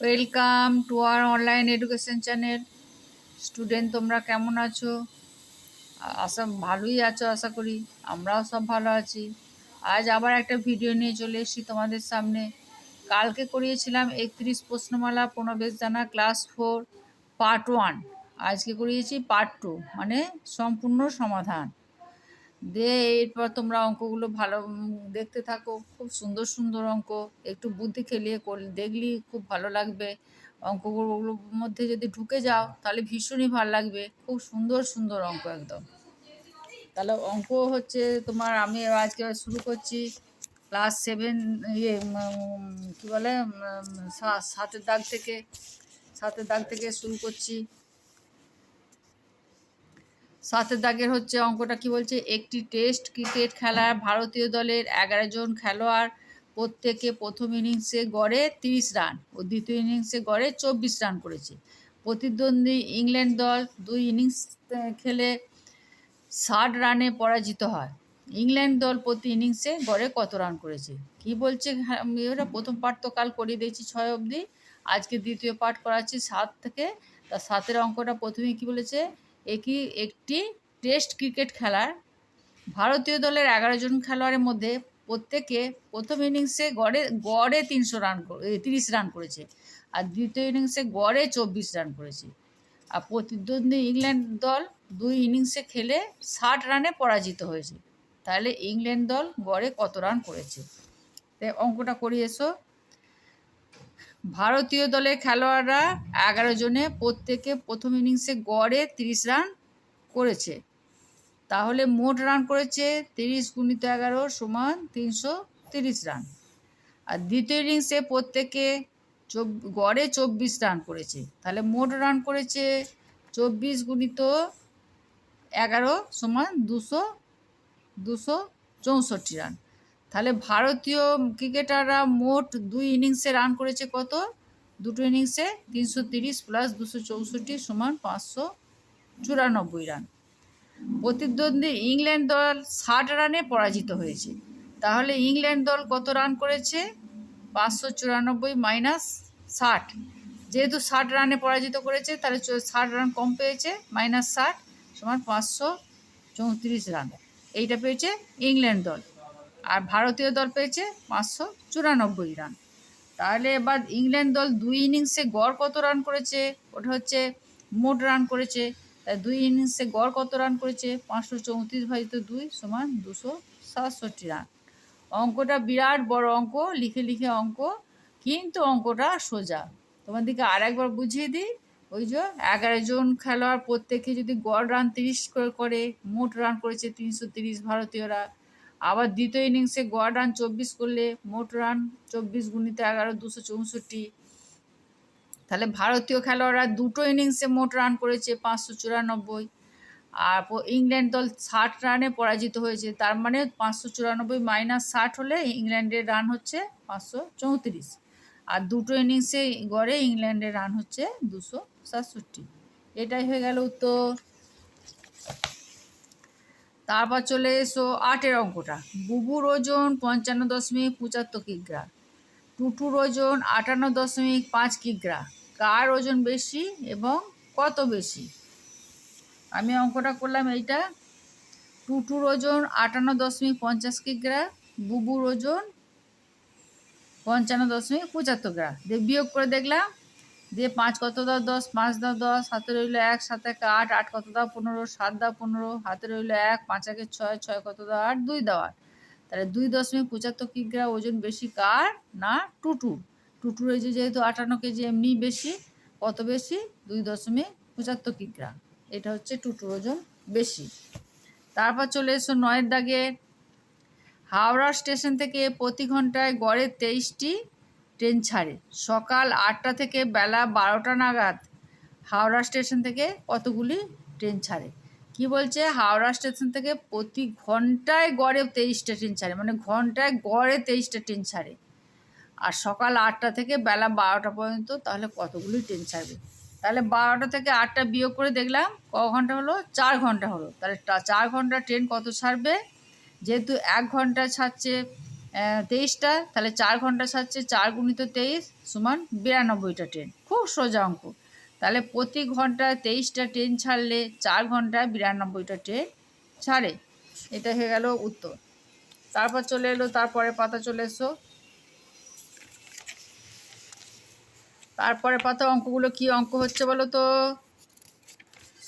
Welcome to our online education channel student তোমরা কেমন আছো? আশা ভালোই আছো, আশা করি। আমরাও সব ভালো আছি। আজ আবার একটা ভিডিও নিয়ে চলে এসেছি তোমাদের সামনে। কালকে করিয়েছিলাম একত্রিশ প্রশ্নমালা প্রণবেশ জানা ক্লাস ফোর পার্ট ওয়ান আজকে করিয়েছি পার্ট টু মানে সম্পূর্ণ সমাধান। দিয়ে এরপর তোমরা অঙ্কগুলো ভালো দেখতে থাকো। খুব সুন্দর সুন্দর অঙ্ক। একটু বুদ্ধি খেলিয়ে দেখলেই খুব ভালো লাগবে। অঙ্কগুলোর মধ্যে যদি ঢুকে যাও, তাহলে ভীষণই ভালো লাগবে। খুব সুন্দর সুন্দর অঙ্ক একদম। তাহলে অঙ্ক হচ্ছে তোমার, আমি আজকে শুরু করছি ক্লাস সেভেন ইয়ে কী বলে সাতের দাগ থেকে, সাতের দাগ থেকে শুরু করছি। সাতের দাগের হচ্ছে অঙ্কটা কি বলছে? একটি টেস্ট ক্রিকেট খেলার ভারতীয় দলের এগারো জন খেলোয়াড় প্রত্যেকে প্রথম ইনিংসে গড়ে তিরিশ রান ও দ্বিতীয় ইনিংসে গড়ে চব্বিশ রান করেছে। প্রতিদ্বন্দ্বী ইংল্যান্ড দল দুই ইনিংস খেলে ষাট রানে পরাজিত হয়। ইংল্যান্ড দল প্রতি ইনিংসে গড়ে কত রান করেছে? কি বলছে? হ্যাঁ, আমি ওটা প্রথম পার্ট তো কাল করিয়ে দিয়েছি ছয় অবধি। আজকে দ্বিতীয় পার্ট করাচ্ছি সাত থেকে। তা সাতের অঙ্কটা প্রথমেই কি বলেছে? একই, একটি টেস্ট ক্রিকেট খেলার। ভারতীয় দলের এগারো জন খেলোয়াড়ের মধ্যে প্রত্যেকে প্রথম ইনিংসে গড়ে গড়ে তিনশো রান তিরিশ রান করেছে আর দ্বিতীয় ইনিংসে গড়ে চব্বিশ রান করেছে। আর প্রতিদ্বন্দ্বী ইংল্যান্ড দল দুই ইনিংসে খেলে ষাট রানে পরাজিত হয়েছে। তাহলে ইংল্যান্ড দল গড়ে কত রান করেছে? তাই অঙ্কটা করি এসো। ভারতীয় দলের খেলোয়াড়রা এগারো জনে প্রত্যেকে প্রথম ইনিংসে গড়ে তিরিশ রান করেছে। তাহলে মোট রান করেছে তিরিশ গুণিত এগারো সমান তিনশো তিরিশ রান। আর দ্বিতীয় ইনিংসে প্রত্যেকে চব- গড়ে চব্বিশ রান করেছে। তাহলে মোট রান করেছে চব্বিশ গুণিত এগারো সমান দুশো দুশো চৌষট্টি রান। তাহলে ভারতীয় ক্রিকেটাররা মোট দুই ইনিংসে রান করেছে কত? দুটো ইনিংসে তিনশো তিরিশ প্লাস দুশো চৌষট্টি সমান পাঁচশো চুরানব্বই রান। প্রতিদ্বন্দ্বী ইংল্যান্ড দল ষাট রানে পরাজিত হয়েছে। তাহলে ইংল্যান্ড দল কত রান করেছে? পাঁচশো চুরানব্বই মাইনাস ষাট। যেহেতু ষাট রানে পরাজিত করেছে, তাহলে ষাট রান কম পেয়েছে মাইনাস ষাট সমান পাঁচশো চৌত্রিশ রান। এইটা পেয়েছে ইংল্যান্ড দল। আর ভারতীয় দল পেয়েছে পাঁচশো চুরানব্বই রান। তাহলে এবার ইংল্যান্ড দল দুই ইনিংসে গড় কত রান করেছে? ওটা হচ্ছে মোট রান করেছে। তাই দুই ইনিংসে গড় কত রান করেছে? পাঁচশো চৌত্রিশ ভাজিত দুই সমান দুশো সাতষট্টি রান। অঙ্কটা বিরাট বড় অঙ্ক, লিখে লিখে অঙ্ক, কিন্তু অঙ্কটা সোজা। তোমাদেরকে আর একবার বুঝিয়ে দিই, ওই যে এগারো জন খেলোয়াড় প্রত্যেকে যদি গড় রান তিরিশ করে, মোট রান করেছে তিনশো তিরিশ ভারতীয়রা। আবার দ্বিতীয় ইনিংসে গড় রান চব্বিশ করলে মোট রান চব্বিশ গুণিতে এগারো, দুশো চৌষট্টি। তাহলে ভারতীয় খেলোয়াড়রা দুটো ইনিংসে মোট রান করেছে পাঁচশো চুরানব্বই। আর ইংল্যান্ড দল ষাট রানে পরাজিত হয়েছে, তার মানে পাঁচশো চুরানব্বই মাইনাস ষাট হলে ইংল্যান্ডের রান হচ্ছে পাঁচশো চৌত্রিশ। আর দুটো ইনিংসে গড়ে ইংল্যান্ডের রান হচ্ছে দুশো সাতষট্টি। এটাই হয়ে গেল উত্তর। তারপর চলে এসো আটের অঙ্কটা। বুবুর ওজন পঞ্চান্ন দশমিক পঁচাত্তর কিগ্রা টুটুর ওজন আটান্ন দশমিক পাঁচ কিগ্রা কার ওজন বেশি এবং কত বেশি? আমি অঙ্কটা করলাম এইটা। টুটুর ওজন আটান্ন দশমিক পঞ্চাশ কিগ্রা বুবুর ওজন পঞ্চান্ন দশমিক পঁচাত্তর গ্রা বিয়োগ করে দেখলাম দিয়ে পাঁচ কত দাও? দশ। পাঁচ দাও দশ। হাতে রইল এক, সাত এক আট। আট কত দাও? পনেরো। সাত দাও পনেরো। হাতে রইল এক, পাঁচ একে ছয় ছয় কত দাও? আট। দুই দাও আট। তাহলে দুই দশমিক পঁচাত্তর কিগ্রা ওজন বেশি কার? না, টুটুর। টুটুর এই যেহেতু আটান্ন কেজি, এমনি বেশি। কত বেশি? দুই দশমিক পঁচাত্তর কিগ্রা। এটা হচ্ছে টুটুর ওজন বেশি। তারপর চলে এসো নয়ের দাগে। হাওড়া স্টেশন থেকে প্রতি ঘন্টায় গড়ে তেইশটি ট্রেন ছাড়ে। সকাল আটটা থেকে বেলা বারোটা নাগাদ হাওড়া স্টেশন থেকে কতগুলি ট্রেন ছাড়ে। কি বলছে? হাওড়া স্টেশন থেকে প্রতি ঘন্টায় গড়ে তেইশটা ট্রেন ছাড়ে মানে ঘন্টায় গড়ে তেইশটা ট্রেন ছাড়ে। আর সকাল আটটা থেকে বেলা বারোটা পর্যন্ত তাহলে কতগুলি ট্রেন ছাড়বে? তাহলে বারোটা থেকে আটটা বিয়োগ করে দেখলাম, ক ঘণ্টা হলো? চার ঘণ্টা হলো। তাহলে চার ঘণ্টা ট্রেন কত ছাড়বে? যেহেতু এক ঘণ্টা ছাড়ছে তেইশটা, তাহলে চার ঘণ্টা সারছে, চার গুণিত তেইশ সমান বিরানব্বইটা ট্রেন। খুব সোজা অঙ্ক। তাহলে প্রতি ঘণ্টা তেইশটা ট্রেন ছাড়লে চার ঘন্টায় বিরানব্বইটা ট্রেন ছাড়ে। এটা হয়ে গেল উত্তর। তারপর চলে এলো তারপরে পাতা চলে এসো। তারপরে পাতা অঙ্কগুলো কি অঙ্ক হচ্ছে বলো তো?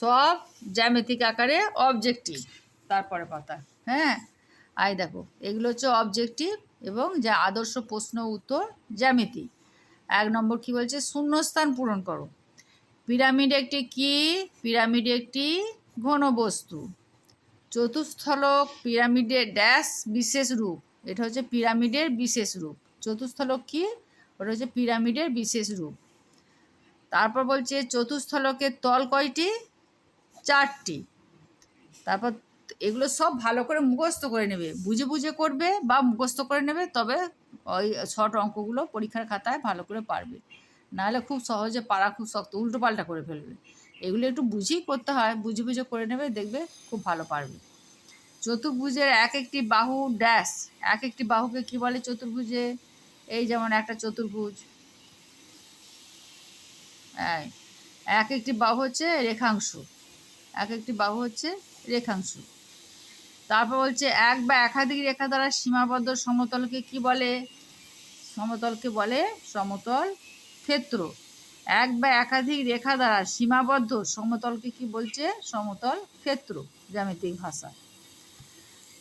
সব জ্যামিতিক আকারে অবজেক্টিভ তারপরে পাতা। হ্যাঁ? আই দেখো, এগুলো হচ্ছে অবজেক্টিভ এবং যা আদর্শ প্রশ্ন উত্তর জ্যামিতি। এক নম্বর কি বলছে? শূন্যস্থান পূরণ করো। পিরামিড একটি কি? পিরামিড একটি ঘনবস্তু। চতুস্থলক পিরামিডের ড্যাশ বিশেষ রূপ। এটা হচ্ছে পিরামিডের বিশেষ রূপ। চতুস্থলক কি? ওটা হচ্ছে পিরামিডের বিশেষ রূপ। তারপর বলছে চতুস্থলকের তল কয়টি? চারটি। তারপর এগুলো সব ভালো করে মুখস্থ করে নেবে। বুঝে বুঝে করবে বা মুখস্থ করে নেবে তবে ওই শর্ট অঙ্কগুলো পরীক্ষার খাতায় ভালো করে পারবে। নাহলে খুব সহজে পারা খুব শক্ত উল্টো পাল্টা করে ফেলবে। এগুলো একটু বুঝেই করতে হয় বুঝে বুঝে করে নেবে দেখবে খুব ভালো পারবে। চতুর্ভুজের এক একটি বাহু ড্যাশ এক একটি বাহুকে কি বলে চতুর্ভুজে? এই যেমন একটা চতুর্ভুজ। এই, এক একটি বাহু হচ্ছে রেখাংশ। এক একটি বাহু হচ্ছে রেখাংশ। তারপর বলছে, এক বা একাধিক রেখা দ্বারা সীমাবদ্ধ সমতলকে কি বলে? সমতলকে বলে সমতল ক্ষেত্র। এক বা একাধিক রেখা দ্বারা সীমাবদ্ধ সমতলকে কি বলছে? সমতল ক্ষেত্র, জ্যামিতিক ভাষা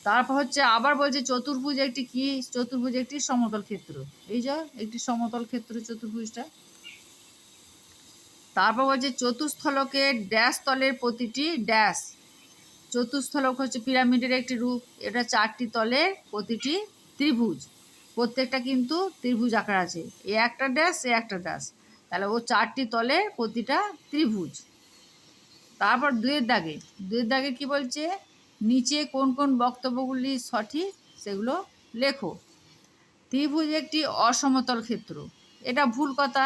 তারপর হচ্ছে আবার বলছে, চতুর্ভুজ একটি কি? চতুর্ভুজ একটি সমতল ক্ষেত্র। এই যা একটি সমতল ক্ষেত্র চতুর্ভুজটা। তারপর বলছে চতুস্থলকের ড্যাশ তলের প্রতিটি ড্যাশ চতুস্থলক হচ্ছে পিরামিডের একটি রূপ। এটা চারটি তলের প্রতিটি ত্রিভুজ। প্রত্যেকটা কিন্তু ত্রিভুজ আকার আছে। এ একটা ড্যাশ এ একটা ড্যাশ তাহলে ও চারটি তলে প্রতিটা ত্রিভুজ। তারপর দুয়ের দাগে। দুয়ের দাগে কি বলছে? নিচে কোন কোন বক্তব্যগুলি সঠিক সেগুলো লেখো। ত্রিভুজ একটি অসমতল ক্ষেত্র। এটা ভুল কথা।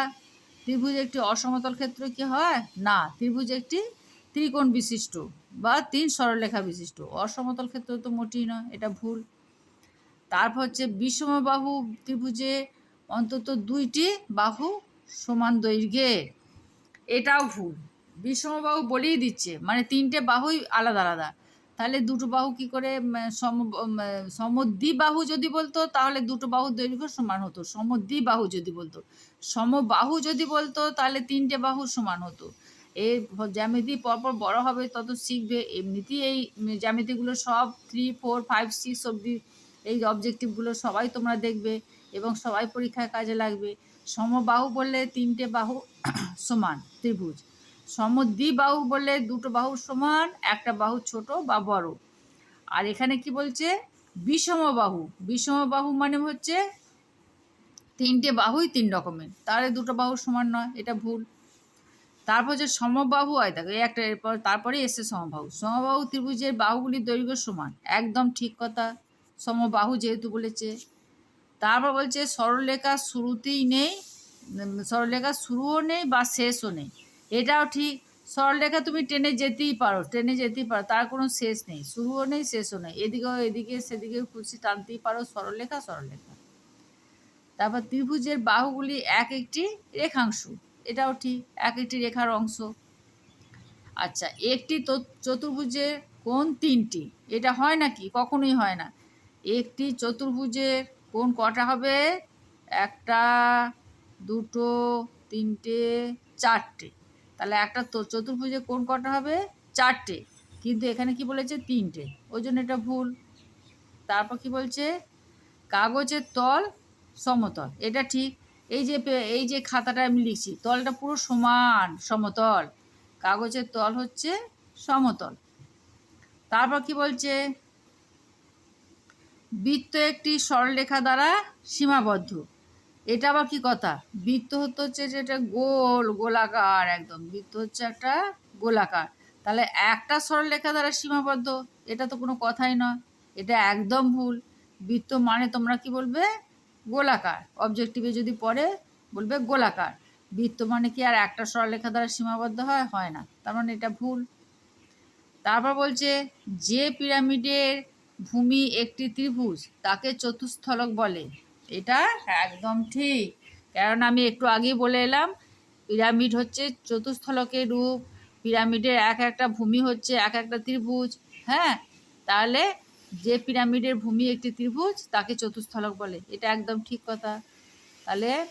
ত্রিভুজ একটি অসমতল ক্ষেত্র কি হয়? না, ত্রিভুজ একটি ত্রিকোণ বিশিষ্ট। বা তিন সরলরেখা বিশিষ্ট। অসমতল ক্ষেত্র তো মোটেই নয়, এটা ভুল। তারপর হচ্ছে বিষমবাহু ত্রিভুজে অন্তত দুইটি বাহু সমান দৈর্ঘ্যে। এটাও ভুল। বিষমবাহু বলেই দিচ্ছে মানে তিনটে বাহুই আলাদা আলাদা। তাহলে দুটো বাহু কি করে সম সমদ্বিবাহু যদি বলতো, তাহলে দুটো বাহু দৈর্ঘ্য সমান হতো। সমদ্বিবাহু যদি বলতো, সমবাহু যদি বলতো, তাহলে তিনটে বাহু সমান হতো। এই জ্যামিতি পরপর বড় হবে, তত শিখবে। এমনিতেই এই জ্যামিতিগুলো সব থ্রি ফোর ফাইভ সিক্স অবধি এই অবজেক্টিভগুলো সবাই তোমরা দেখবে এবং সবাই পরীক্ষায় কাজে লাগবে। সমবাহু বললে তিনটে বাহু সমান, ত্রিভুজ। সমদ্বিবাহু বললে দুটো বাহু সমান, একটা বাহু ছোট বা বড়। আর এখানে কি বলছে? বিষমবাহু। বিষমবাহু মানে হচ্ছে তিনটে বাহুই তিন রকমের। তাহলে দুটো বাহু সমান নয়, এটা ভুল। তারপর যে সমবাহু দেখো এই একটা এরপর তারপরে এসে সমবাহু। সমবাহু ত্রিভুজের বাহুগুলির দৈর্ঘ্য সমান, একদম ঠিক কথা। সমবাহু যেহেতু বলেছে। তারপর বলছে সরলরেখা শুরুতেই নেই সরলরেখা শুরুও নেই বা শেষও নেই। এটাও ঠিক। সরলরেখা তুমি ট্রেনে যেতেই পারো ট্রেনে যেতেই পারো, তার কোনো শেষ নেই, শুরুও নেই, শেষও নেই। এদিকেও এদিকে সেদিকে খুশি টানতেই পারো, সরলরেখা সরলরেখা। তারপর ত্রিভুজের বাহুগুলি এক একটি রেখাংশ। এটাও ঠিক, এক একটি রেখার অংশ। আচ্ছা একটি চতুর্ভুজের কোন তিনটি, এটা হয় নাকি? কখনোই হয় না। একটি চতুর্ভুজের কোন কটা হবে? একটা, দুটো, তিনটে, চারটে। তাহলে একটা চতুর্ভুজে কোন কটা হবে? চারটে। কিন্তু এখানে কি বলেছে? তিনটে। ওই জন্য এটা ভুল। তারপর কি বলছে? কাগজের তল, সমতল। এটা ঠিক। এই যে এই যে খাতাটা আমি লিখছি, তলটা পুরো সমান সমতল। কাগজের তল হচ্ছে সমতল। তারপর কি বলছে? বৃত্ত একটি সরলরেখা দ্বারা সীমাবদ্ধ। এটা আবার কি কথা? বৃত্ত হতে হচ্ছে যেটা গোল, গোলাকার একদম। বৃত্ত হচ্ছে একটা গোলাকার। তাহলে একটা সরলরেখা দ্বারা সীমাবদ্ধ, এটা তো কোনো কথাই নয়। এটা একদম ভুল। বৃত্ত মানে তোমরা কি বলবে? গোলাকার। অবজেক্টিভে যদি পড়ে, বলবে গোলাকার। বৃত্ত মানে কি আর একটা সরলেখা দ্বারা সীমাবদ্ধ হয়? হয় না। তার মানে এটা ভুল। তারপর বলছে, যে পিরামিডের ভূমি একটি ত্রিভুজ, তাকে চতুস্থলক বলে। এটা একদম ঠিক। কারণ আমি একটু আগেই বলে এলাম, পিরামিড হচ্ছে চতুস্থলকের রূপ। পিরামিডের এক একটা ভূমি হচ্ছে এক একটা ত্রিভুজ। হ্যাঁ? তাহলে যে পিরামিডের ভূমি একটি ত্রিভুজ, তাকে চতুস্থলক বলে। এটা একদম ঠিক কথা। তাহলে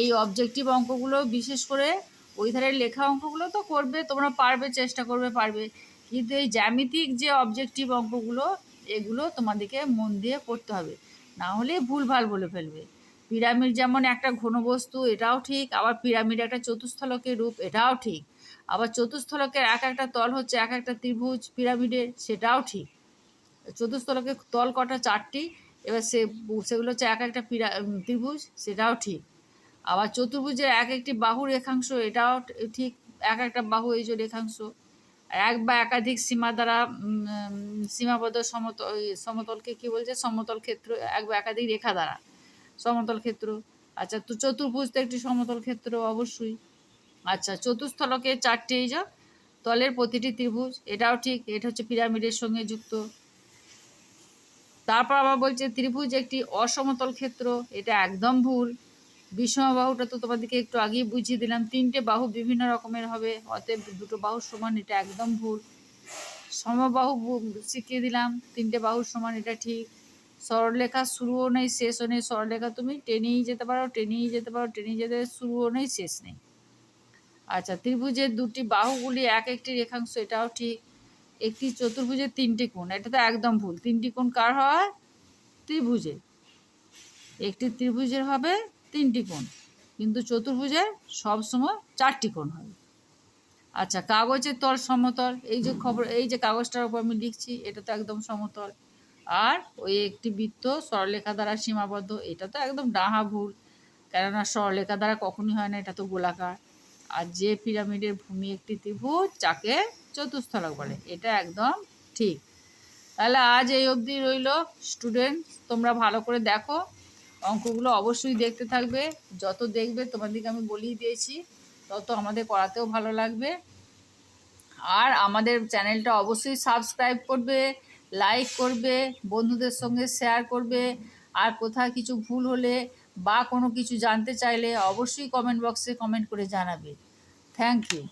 এই অবজেক্টিভ অঙ্কগুলো বিশেষ করে ওই ধারের লেখা অঙ্কগুলো তো করবে, তোমরা পারবে, চেষ্টা করবে, পারবে। কিন্তু এই জ্যামিতিক যে অবজেক্টিভ অঙ্কগুলো, এগুলো তোমাদেরকে মন দিয়ে করতে হবে। না হলে ভুলভাল বলে ফেলবে। পিরামিড যেমন একটা ঘনবস্তু, এটাও ঠিক। আবার পিরামিড একটা চতুস্থলকের রূপ, এটাও ঠিক। আবার চতুস্থলকের এক একটা তল হচ্ছে এক একটা ত্রিভুজ, পিরামিডের, সেটাও ঠিক। চতুস্থলকের তল কটা চারটি, এবার সে সেগুলো হচ্ছে এক একটা পিরা ত্রিভুজ, সেটাও ঠিক। আবার চতুর্ভুজের এক একটি বাহু রেখাংশ, এটাও ঠিক, এক একটা বাহু এই যে রেখাংশ। এক বা একাধিক সীমা দ্বারা সীমাবদ্ধ সমতল সমতলকে কি বলছে? সমতল ক্ষেত্র, এক বা একাধিক রেখা দ্বারা। সমতল ক্ষেত্র। আচ্ছা তো চতুর্ভুজ তো একটি সমতল ক্ষেত্র অবশ্যই। আচ্ছা চতুস্থলকে চারটি এই যে, তলের প্রতিটি ত্রিভুজ, এটাও ঠিক, এটা হচ্ছে পিরামিডের সঙ্গে যুক্ত। তারপর আবার বলছে, ত্রিভুজ একটি অসমতল ক্ষেত্র, এটা একদম ভুল। বিষম বাহুটা তো তোমাদেরকে একটু আগেই বুঝিয়ে দিলাম, তিনটে বাহু বিভিন্ন রকমের হবে, অতএব দুটো বাহুর সমান, এটা একদম ভুল। সমবাহু শিখিয়ে দিলাম, তিনটে বাহুর সমান, এটা ঠিক। সরলরেখা শুরুও নেই, শেষও নেই। সরলরেখা তুমি টেনেই যেতে পারো, টেনেই যেতে পারো, টেনেই যেতে শুরুও নেই, শেষ নেই। আচ্ছা ত্রিভুজের দুটি বাহুগুলি এক একটি রেখাংশ, এটাও ঠিক। একটি চতুর্ভুজের তিনটি কোণ, এটা তো একদম ভুল। তিনটি কোণ কার হয়? ত্রিভুজের। একটি ত্রিভুজের হবে তিনটি কোণ, কিন্তু চতুর্ভুজের সবসময় চারটি কোণ হবে আচ্ছা কাগজের তল সমতল, এই যে খবর, এই যে কাগজটার উপর আমি লিখছি, এটা তো একদম সমতল। আর ওই একটি বৃত্ত সরলরেখা দ্বারা সীমাবদ্ধ, এটা তো একদম ডাহা ভুল, কেননা সরলরেখা দ্বারা কখনই হয় না, এটা তো গোলাকার। আর যে পিরামিডের ভূমি একটি ত্রিভুজ, যাকে চতুস্থলক বলে। এটা একদম ঠিক। তাহলে আজ এই অবধি রইল। স্টুডেন্ট তোমরা ভালো করে দেখো। অঙ্কগুলো অবশ্যই দেখতে থাকবে। যত দেখবে তোমাদেরকে আমি বলেই দিয়েছি তত আমাদের করাতেও ভালো লাগবে। আর আমাদের চ্যানেলটা অবশ্যই সাবস্ক্রাইব করবে লাইক করবে বন্ধুদের সঙ্গে শেয়ার করবে। আর কোথাও কিছু ভুল হলে বা কোনো কিছু জানতে চাইলে অবশ্যই কমেন্ট বক্সে কমেন্ট করে জানাবে। Thank you